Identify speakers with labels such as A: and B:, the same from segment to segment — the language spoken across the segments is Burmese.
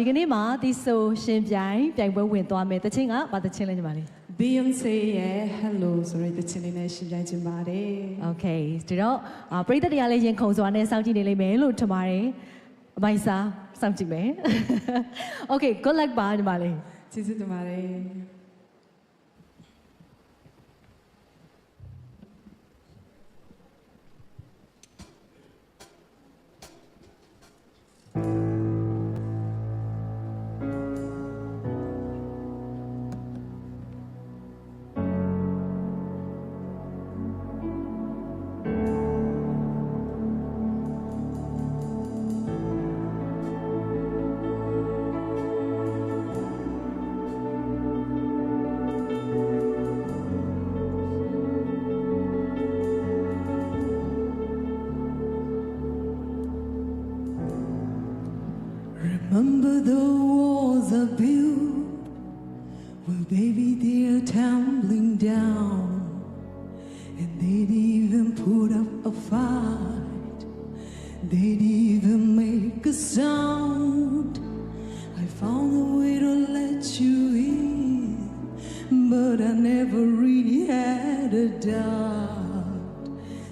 A: ဒီကနေ့မှာဒီဆိုရှင်ပြိုင်ပြိုင်ပွဲဝင်သွားမယ်တချင်းကဘာတချင်းလဲညီမလေး
B: Beyonce ရဲ့ Hello ဆိုတဲ့တခြင်းလေးနဲ့ရှင်းပြခြင်းပါတယ်
A: Okay ဒီတော့အာပရိသတ်တရားလေးရင်ခုန်စွာနဲ့စောင့်ကြည့်နေလိမ့်မယ်လို့ထင်ပါတယ်အမိုင်စာစောင့်ကြည့်မယ် Okay good luck ပါညီမလေး
B: ကျေးဇူးတင်ပါတယ် Remember the walls are built Well baby they're tumbling down And they'd even put up a fight. They'd even make a sound. I found a way to let you in But I never really had a doubt.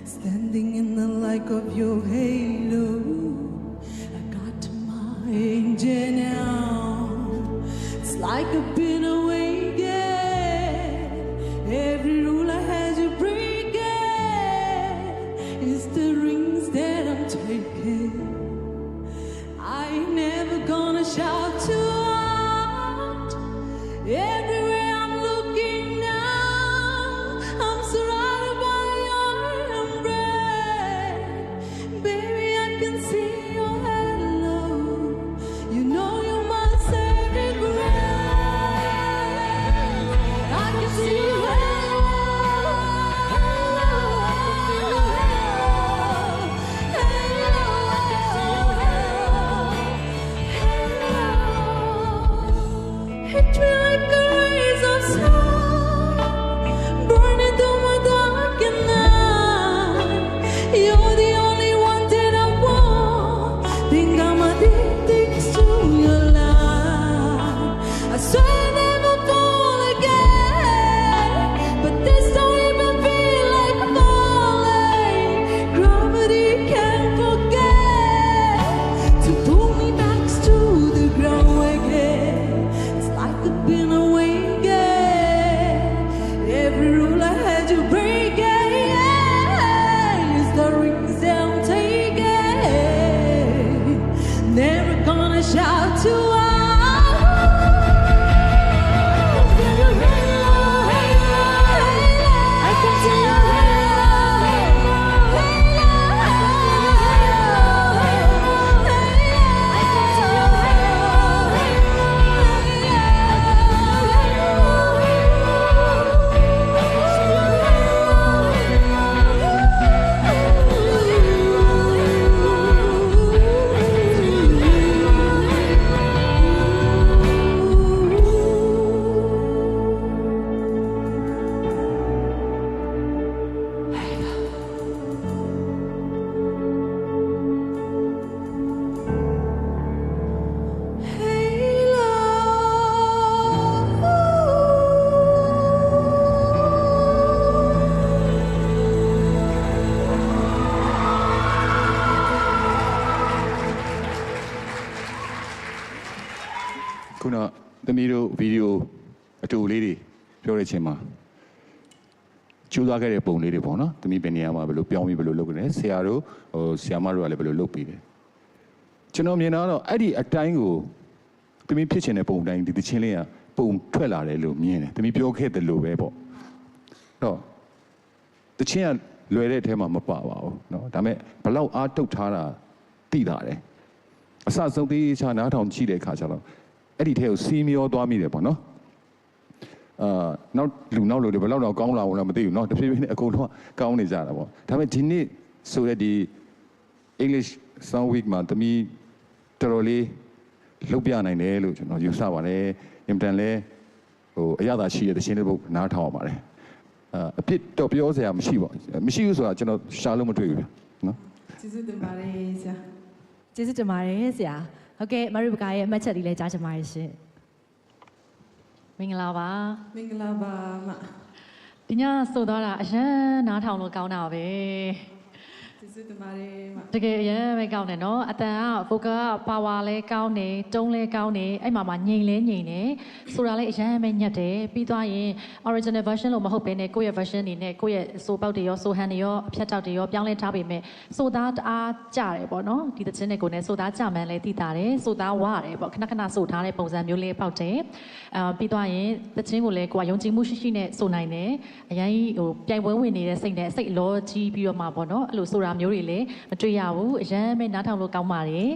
B: Standing in the light of your halo. I angel now It's like I've been awakened Every rule I had to break it. It's the rings that I'm taking You're the only one that I want.
C: ခုနသမီးတို့ဗီဒီယိုအတူလေးတွေပြောတဲ့အချိန်မှာကျူးသွားခဲ့တဲ့ပုံလေးတွေပေါ့နော်သမီးဘယ်နေရာမှာဘယ်လိုပြောင်းပြီးဘယ်လိုလုပ်နေလဲဆရာတို့ဟိုဆရာမတို့ကလည်းဘယ်လိုလုပ်ပြီးတယ်ကျွန်တော်မြင်တာကတော့အဲ့ဒီအတိုင်းကိုသမီးဖြစ်ချင်တဲ့ပုံတိုင်းဒီသချင်းလေးကပုံထွက်လာတယ်လို့မြင်တယ်သမီးပြောခဲ့တယ်လို့ပဲပေါ့တော့သချင်းကလွယ်တဲ့အထဲမှာမပါပါဘူးเนาะဒါပေမဲ့ဘလောက်အားထုတ်ထားတာသိတာတယ် အစဆုံးသေးချာနားထောင်ကြည့်တဲ့အခါကျတော့ အဲ့ဒီထဲကိုစီးမျောသွားမိတယ်ပေါ့နော်အာနောက်လူနောက်လူတွေဘယ်လောက်တော့ကောင်းလာအောင်လည်းမသိဘူးเนาะတဖြည်းဖြည်းနဲ့အကုန်လုံးကကောင်းနေကြတာပေါ့ဒါပေမဲ့ဒီနေ့ဆိုတဲ့ဒီ English Song Week မှာတမီတော်တော်လေးလှုပ်ပြနိုင်တယ်လို့ကျွန်တော်ယူဆပါတယ်အင်တန်လဲဟိုအရသာရှိတဲ့တခြင်းလေးပုတ်နားထောင်ရပါတယ်အာအပြစ်တော့ပြောစရာမရှိပါဘူးမရှိဘူးဆိုတာကျွန်တော်ရှားလို့မတွေ့ဘူးဗျာနော်
B: ကျေးဇူးတင်ပါတယ်ဆရာ
A: ကျေးဇူးတင်ပါတယ်ဆရာ ဟုတ်ကဲ့မရိပကာရဲ့အမှတ်ချက်တွေလည်းကြားချင်ပါတယ်ရှင်
D: မင်္ဂလာပါ
B: မင်္ဂလာပါမ
D: ဒီညဆိုသွားတာအရန်နားထောင်လို့ကောင်းတာပဲ
B: ကျေးဇူးတင်ပါတယ်မ
D: တကယ်အရန်ပဲကောင်းတယ်နော်အတန်က vocal က power လဲကောင်းတယ်တုံးလဲကောင်းတယ်အဲ့မှာမှငိန်လဲငိန်တယ်ဆိုတာလဲအရန်ပဲညက်တယ်ပြီးသွားရင် original version လို့မဟုတ်ဘဲနဲ့ကိုယ့်ရဲ့ version နေနဲ့ကိုယ့်ရဲ့ဆိုပေါက်တွေရောဆိုဟန်တွေရောအဖြတ်တောက်တွေရောပြောင်းလဲထားပေမဲ့ဆိုသားတအားကြတယ်ပေါ့နော်ဒီသချင်းတွေကိုလည်းဆိုသားကြမှန်းလဲသိတာတယ်ဆိုသားဝရတယ်ပေါ့ခဏခဏဆိုထားတဲ့ပုံစံမျိုးလေးပေါက်တယ်အာပြီးသွားရင်သချင်းကိုလည်းကိုကယုံကြည်မှုရှိရှိနဲ့ဆိုနိုင်တယ်အရင်ဟိုပြိုင်ပွဲဝင်နေတဲ့စိတ်နဲ့စိတ်အလောကြီးပြီးတော့မှပေါ့နော်အဲ့လိုဆိုတာမျိုးတွေလည်းမတွေ့ရဘူးအရန်ပဲနားထောင်လို့ကောင်းပါတယ်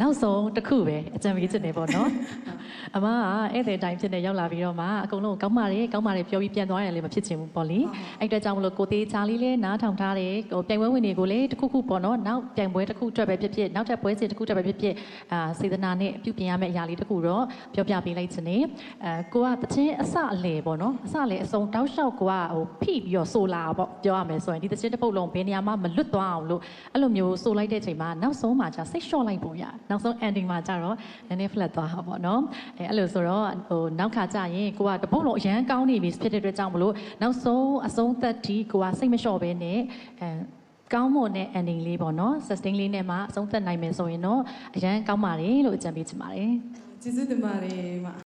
D: နောက်ဆုံးတစ်ခုပဲအကြံပေးချင်တယ်ပေါ့နော်အမကဧည့်သည်တိုင်းဖြစ်နေရောက်လာပြီးတော့မှအကုန်လုံးကောင်းပါတယ်ကောင်းပါတယ်ပြောပြီးပြန်သွားတယ်လည်းမဖြစ်ချင်ဘူးပေါ့လေအဲ့အတွက်ကြောင့်မလို့ကိုသေးချာလေးလေးနားထောင်ထားတယ်ဟိုပြိုင်ပွဲဝင်တွေကိုလည်းတစ်ခုခုပေါ့နော်နောက်ပြိုင်ပွဲတစ်ခုအတွက်ပဲဖြစ်ဖြစ်နောက်ထပ်ပွဲစဉ်တစ်ခုအတွက်ပဲဖြစ်ဖြစ်အာစေတနာနဲ့ပြုပြင်ရမယ့်အရာလေးတစ်ခုတော့ပြောပြပေးလိုက်ချင်တယ်အဲကိုကတချင်းအစအလေပေါ့နော်အစအလေအစုံတောက်လျှောက်ကိုကဟိုဖိပြီးတော့ဆိုလာပေါ့ပြောရမယ်ဆိုရင်ဒီတချင်းတစ်ပုတ်လုံးဘယ်နေရာမှမလွတ်သွားအောင်လို့အဲ့လိုမျိုးဆိုလိုက်တဲ့အချိန်မှာနောက်ဆုံးမှာじゃစိတ်လျှော့လိုက်ပုံရနောက်ဆုံး ending မှာကြတော့နည်းနည်း flat သွားတာပေါ့နော်အဲအဲ့လိုဆိုတော့ဟိုနောက်ခါကြရင်ကိုကတပုတ်လုံးအရန်ကောင်းနေပြီဖြစ်တဲ့အတွက်ကြောင့်မလို့နောက်ဆုံးအဆုံးသက်ထိကိုကစိတ်မလျှော့ဘဲနဲ့အဲကောင်းမွန်တဲ့ ending လေးပေါ့နော် sustain လေးနဲ့မှအဆုံးသက်နိုင်မယ်ဆိုရင်တော့အရန်ကောင်းပါလေလို့အကြံပေးချင်ပါတယ်
B: ကျေးဇူးတင်ပါတယ်မ